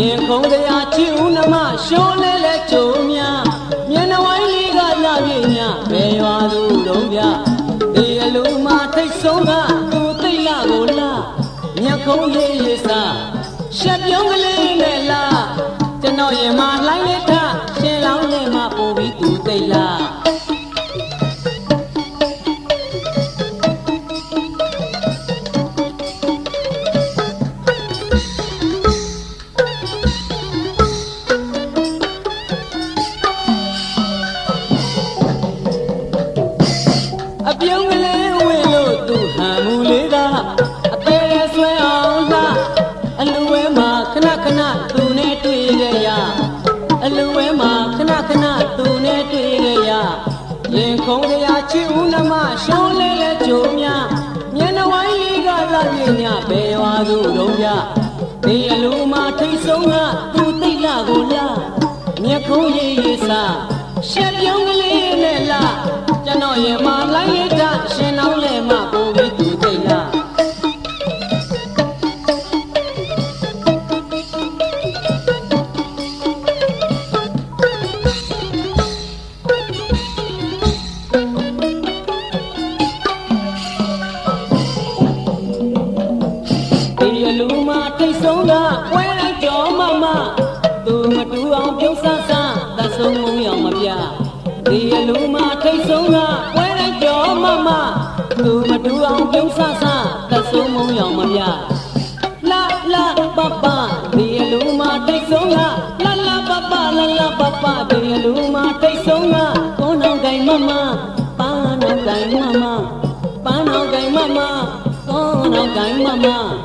မြင်ခုံကြရာချီဦးနှမရှုံးလဲလဲချုံမြမျက်နှာဝိုင်းလေးကလာပြညဘယ်ရွာသူတုံးပြဒီအလိုမှာထိတ်ဆုံးကသူသိလာကိုလာမျက်ခုံလေးရစာရှက်ပြုံးကလေးနဲ့လာကျွန်တော်ရင်မှာလှိုင်းလက်ထရှင်လောင်းနေမှာပို့ပြီးသူသိလာ ဘယ်ဝါသူတော့ပြဒီအလူမှာထိတ်ဆုံးကသူသိလာကိုလားမျက်ခုံးရည်ရည်စားရှက်ပြုံးကလေးနဲ့လားကျွန်တော်ရင်မ မမသူမတူအောင်ပြုံးဆဆသတ်ဆုံးမုံရောင်မပြဒီအလူမထိတ်ဆုံးကဝဲလိုက်ကြောမမသူမတူအောင်ပြုံးဆဆသတ်ဆုံးမုံရောင်မပြလာလာပပဒီအလူမထိတ်ဆုံးကလာလာပပလာလာပပဒီအလူမထိတ်ဆုံးကကိုနောင်ကိုင်မမပါနောင်ကိုင်မမပါနောင်ကိုင်မမကိုနောင်ကိုင်မမ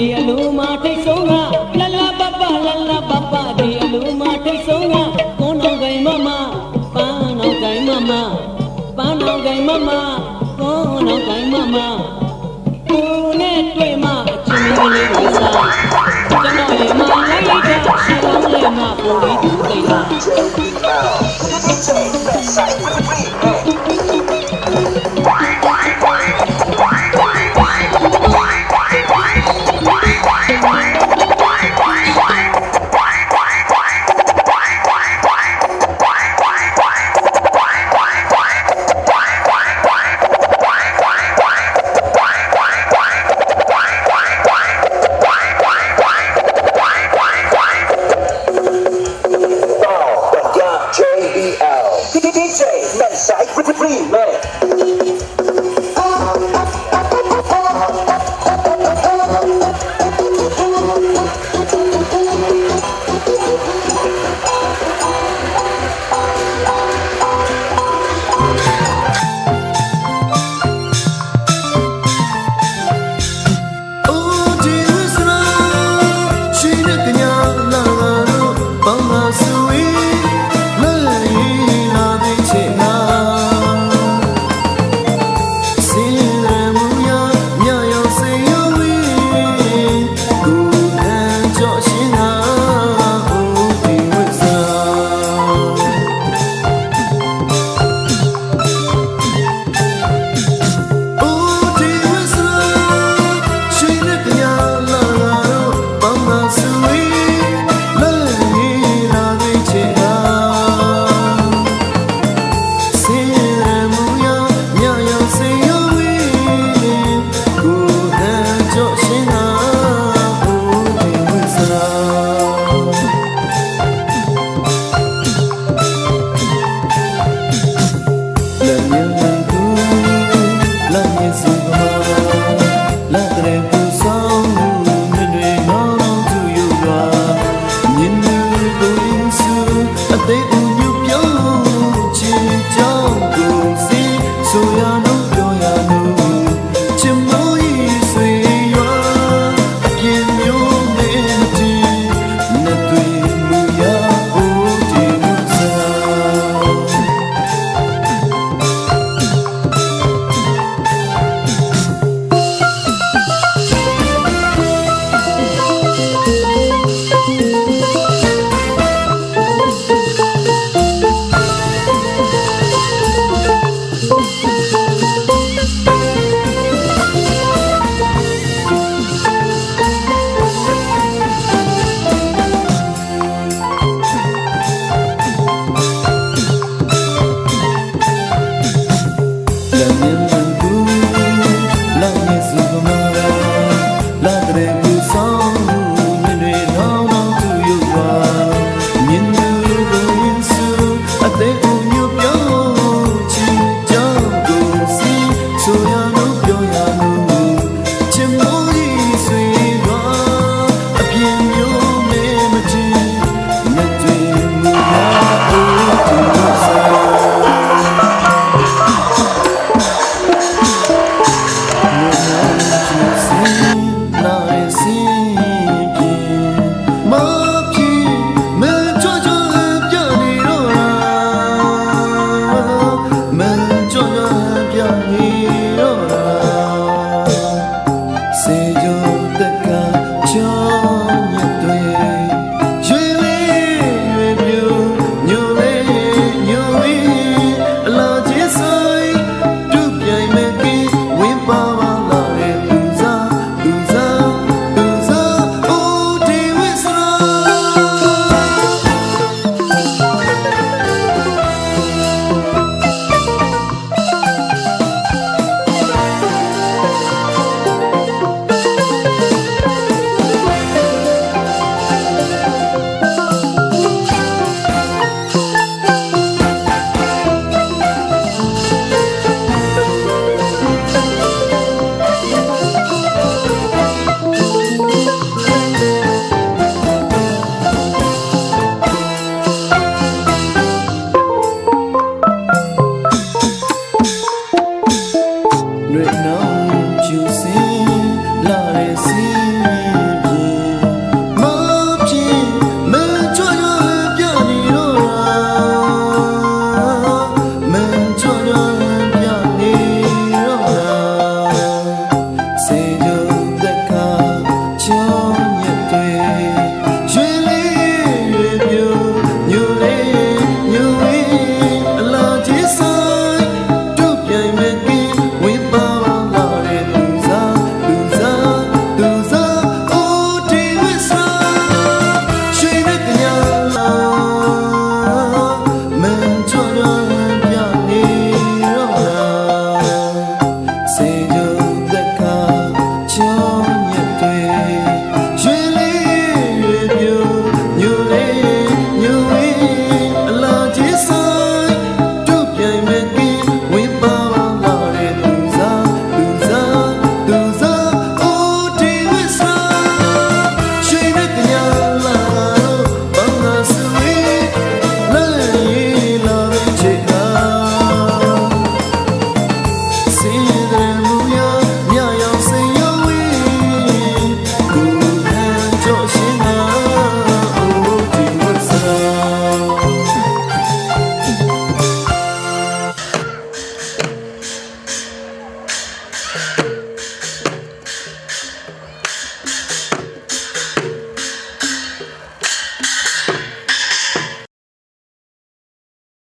ဒီအလူမထိတ်ဆုံးကလာလာပပလာလာပပဒီအလူမထိတ်ဆုံးကကိုနောင်ကိုင်မမပန်းနောင်ကိုင်မမပန်းနောင်ကိုင်မမကိုနောင်ကိုင်မမသူနဲ့တွေ့မှအချင်းမင်းလေးကိုစားကျွန်တော်ရေမလိုက်ရတဲ့ရှင်လောင်းလေးမှပို့ပြီးသူသိလား free